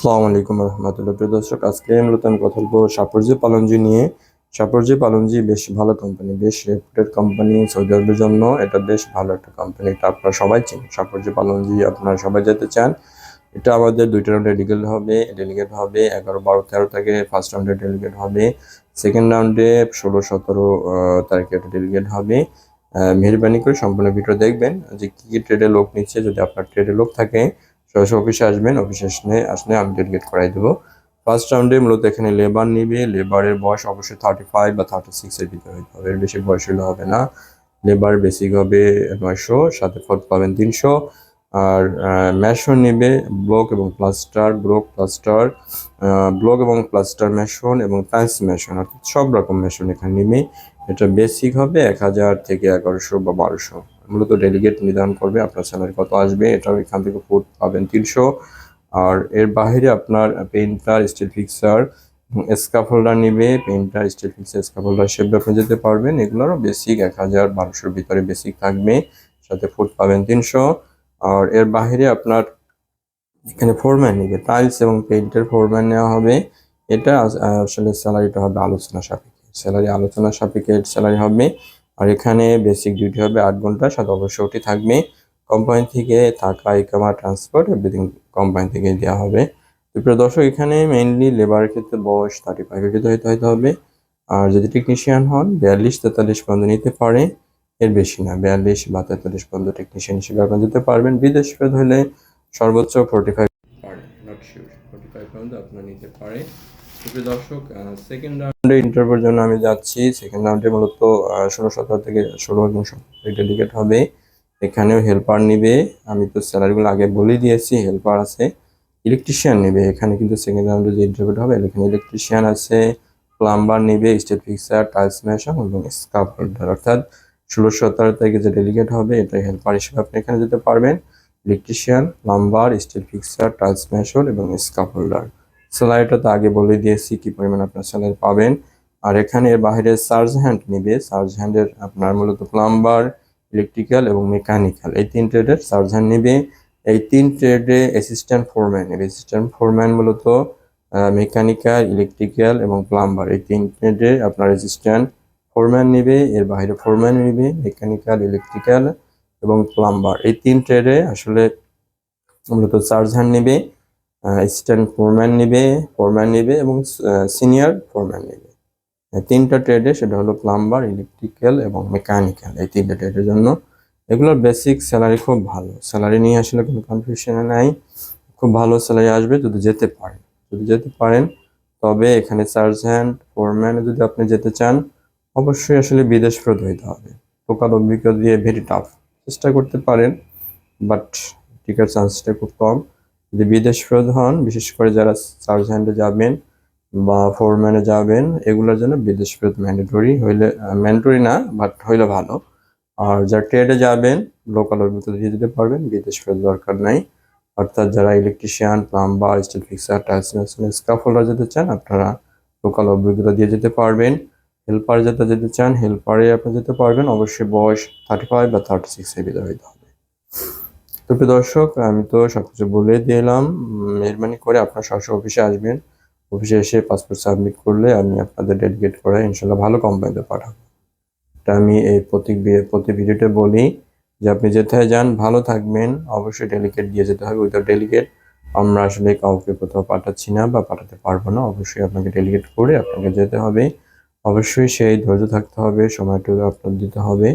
আসসালামু আলাইকুম রহমতুল্লাহ। প্রিয় দর্শক, আজকে আমি কথা বলব সাপরজি পালনজি নিয়ে। সাপরজি পালনজি বেশ ভালো কোম্পানি বেশ রেপুটেড কোম্পানি সৌদি আরবের জন্য। এটা বেশ ভালো একটা কোম্পানি এটা আপনারা সবাই চেন সাপরজি পালনজি আপনারা সবাই যেতে চান। এটা আমাদের দুইটা রাউন্ডে ডেলিগেট হবে ডেলিগেট হবে, এগারো, বারো, তেরো তারিখে ফার্স্ট রাউন্ডে ডেলিগেট হবে। সেকেন্ড রাউন্ডে ষোলো, সতেরো তারিখে একটা ডেলিগেট হবে। মেহরবানি করে সম্পূর্ণ ভিডিও দেখবেন যে কি কি ট্রেডে লোক নিচ্ছে। যদি আপনার ট্রেডে লোক থাকে সরাসরি অফিসে আসবেন, অফিসে আসলে আসলে আমি ডেলিগেট করাই দেবো। ফার্স্ট রাউন্ডে মূলত এখানে লেবার নিবে লেবারের বয়স অবশ্যই থার্টি ফাইভ বা থার্টি সিক্সের ভিতরে হতে হবে বেশি বয়স হলে হবে না। লেবার বেসিক হবে নয়শো, সাথে ফোর্থ পাবেন তিনশো। আর ম্যাশন নেবে ব্লক এবং প্লাস্টার ব্লক প্লাস্টার ব্লক এবং প্লাস্টার ম্যাশন এবং প্যান্স ম্যাশন অর্থাৎ সব রকম ম্যাশন এখানে নেবে। এটা বেসিক হবে এক হাজার থেকে এগারোশো বা বারোশো। মূলত ডেলিগেট নির্ধারণ করবে, আপনার স্যালারি কত আসবে, এটাও এখান থেকে ফুড পাবেন তিনশো। আর এর বাইরে আপনার পেইন্টার স্টিল ফিক্সার স্কাপ হোল্ডার নিবে পেইন্টার স্টিল ফিক্সার স্কাপ হোল্ডার আপনি যেতে পারবেন, এগুলোরও বেসিক এক হাজার বারোশোর ভিতরে বেসিক থাকবে, সাথে ফুড পাবেন তিনশো। আর এর বাইরে আপনার এখানে ফোরম্যান নিবে টাইলস এবং পেইন্টের ফোরম্যান নেওয়া হবে, এটা আসলে স্যালারিটা হবে আলোচনা সাপেক্ষে স্যালারি আলোচনা সাপেক্ষে স্যালারি হবে। আর এখানে বেসিক ডিউটি হবে আট ঘণ্টা সাথে অবশ্যই ওটি থাকবে কোম্পানি থেকে থাকা ইকামা ট্রান্সপোর্ট এভরিথিং কোম্পানি থেকে দেওয়া হবে। তো প্রিয় দর্শক, এখানে মেইনলি লেবারের ক্ষেত্রে বয়স থার্টি ফাইভের ভিতরে হতে হবে। আর যদি টেকনিশিয়ান হন, বিয়াল্লিশ, তেতাল্লিশ পর্যন্ত নিতে পারে। এর বেশি না, বিয়াল্লিশ বা তেতাল্লিশ পর্যন্ত টেকনিশিয়ান হিসেবে আপনি যেতে পারবেন। বিদেশ ফেরত হলে সর্বোচ্চ ফোর্টি ফাইভ পারে নট শিওর ফাইভ পর্যন্ত আপনার নিতে পারে। সুপ্রিয় সেকেন্ড রাউন্ডে ইন্টারভিউর জন্য আমি যাচ্ছি। সেকেন্ড রাউন্ডে মূলত ষোলো থেকে ষোলো হবে। এখানেও হেল্পার নিবে। আমি তো আগে বলে দিয়েছি হেল্পার আছে ইলেকট্রিশিয়ান নেবে। এখানে কিন্তু সেকেন্ড রাউন্ডে যে হবে, এখানে ইলেকট্রিশিয়ান আছে প্লাম্বার নেবে স্টেট ফিক্সার টাইলস মেশন এবং স্কাপ হোল্ডার অর্থাৎ ষোলো, সতেরো তারিখে যে ডেলিগেট হবে, এটা হেল্পার হিসেবে আপনি এখানে যেতে পারবেন। Electrician plumber steel fixer tiles mason এবং স্কাপ হোল্ডার স্যালারিটা তো আগে বলে দিয়েছি, কি পরিমাণ আপনার স্যালারি পাবেন। আর এখানে এর বাইরে সার্জ হ্যান্ড নিবে। সার্জ হ্যান্ডের আপনার মূলত প্লাম্বার, ইলেকট্রিক্যাল এবং মেকানিক্যাল। এই তিন ট্রেডের সার্জ হ্যান্ড নিবে। এই তিন ট্রেডে অ্যাসিস্ট্যান্ট ফোরম্যান অ্যাসিস্ট্যান্ট ফোরম্যান মূলত মেকানিক্যাল, ইলেকট্রিক্যাল এবং প্লাম্বার। এই তিন ট্রেডে আপনার অ্যাসিস্ট্যান্ট ফোরম্যান নেবে। এর বাইরে ফোরম্যান নেবে, মেকানিক্যাল, ইলেকট্রিক্যাল এবং প্লাম্বার। এই তিন ট্রেডে আসলে মূলত চার্জ হ্যান্ড নেবে। অ্যাসিস্ট্যান্ট ফোরম্যান নেবে ফোরম্যান নেবে এবং সিনিয়র ফোরম্যান নেবে। তিনটা ট্রেডে সেটা হলো প্লাম্বার ইলেকট্রিক্যাল এবং মেকানিক্যাল এই তিনটা ট্রেডের জন্য এগুলোর বেসিক স্যালারি খুব ভালো। স্যালারি নিয়ে আসলে কোনো কনফিউশন নাই। খুব ভালো স্যালারি আসবে যদি যেতে পারেন। যদি যেতে পারেন, তবে এখানে চার্জ হ্যান্ড ফোরম্যানে যদি আপনি যেতে চান, অবশ্যই আসলে বিদেশ ফেরত হইতে হবে। লোকাল অভিজ্ঞতা দিয়ে ভেরি টাফ চেষ্টা করতে পারেন বাট টিকার চান্সটা খুব কম। যদি বিদেশ হন, বিশেষ করে যারা চার্জ হ্যান্ডে যাবেন বা ফোরম্যানে যাবেন, এগুলোর জন্য বিদেশ ফেরত ম্যান্ডেটরি হইলে ম্যান্ডেটরি না বাট হইলে ভালো। আর যারা ট্রেডে যাবেন লোকাল অভিজ্ঞতা দিয়ে দিতে পারবেন, বিদেশ ফেরত দরকার নাই। অর্থাৎ যারা electrician plumber steel fixer tiles scaffolder যেতে চান, আপনারা লোকাল অভিজ্ঞতা দিয়ে যেতে পারবেন। হেল্পার যেতে যেতে চান হেল্পারে আপনি যেতে পারবেন। অবশ্যই বয়স থার্টি ফাইভ বা থার্টি সিক্সের ভিতরে হইতে হবে। তো প্রিয় দর্শক, আমি তো সবকিছু বলে দিলাম। মেহরবানি করে আপনার সরাসরি অফিসে আসবেন। অফিসে এসে পাসপোর্ট সাবমিট করলে আমি আপনাদের ডেলিগেট করে ইনশাল্লাহ ভালো কোম্পানিতে পাঠাবো। এটা আমি এই প্রতি প্রতি ভিডিওতে বলি যে আপনি যেথায় যান, ভালো থাকবেন। অবশ্যই ডেলিগেট দিয়ে যেতে হবে। উইদাউট ডেলিগেট আমরা আসলে কাউকে কোথাও পাঠাচ্ছি না বা পাঠাতে পারব না। অবশ্যই আপনাকে ডেলিগেট করে আপনাকে যেতে হবে। অবশ্যই সেই ধৈর্য থাকতে হবে, সময়টুকু আপনার দিতে হবে।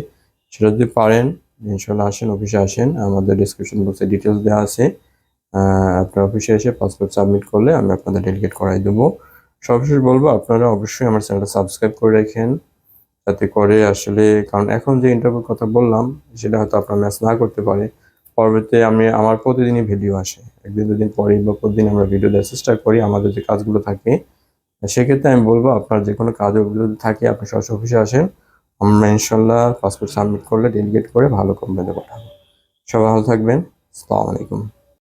সেটা যদি পারেন ইনশাল্লাহ আসেন, অফিসে আসেন। আমাদের ডিসক্রিপশন বক্সে ডিটেলস দেওয়া আছে। আপনার অফিসে এসে পাসপোর্ট সাবমিট করলে আমি আপনাদের ডেলিগেট করাই দেবো। সর্বশেষ বলব, আপনারা অবশ্যই আমার চ্যানেলটা সাবস্ক্রাইব করে রাখেন। যাতে করে আসলে, কারণ এখন যে ইন্টারভিউর কথা বললাম, সেটা হয়তো আপনার ম্যাচ না করতে পারে। পরবর্তীতে আমি, আমার প্রতিদিনই ভিডিও আসে। একদিন, দুদিন পরেই বা প্রতিদিন আমরা ভিডিও দেওয়ার চেষ্টা করি, আমাদের যে কাজগুলো থাকে। সেক্ষেত্রে আমি বলব, আপনার যে কোনো কাজ থাকে, আপনি সরাসরি অফিসে আসেন। আমরা ইনশাল্লাহ পাসপোর্ট সাবমিট করলে ডেলিগেট করে ভালো কোম্পানিতে পাঠাবো। সবাই ভালো থাকবেন। আসসালামু আলাইকুম।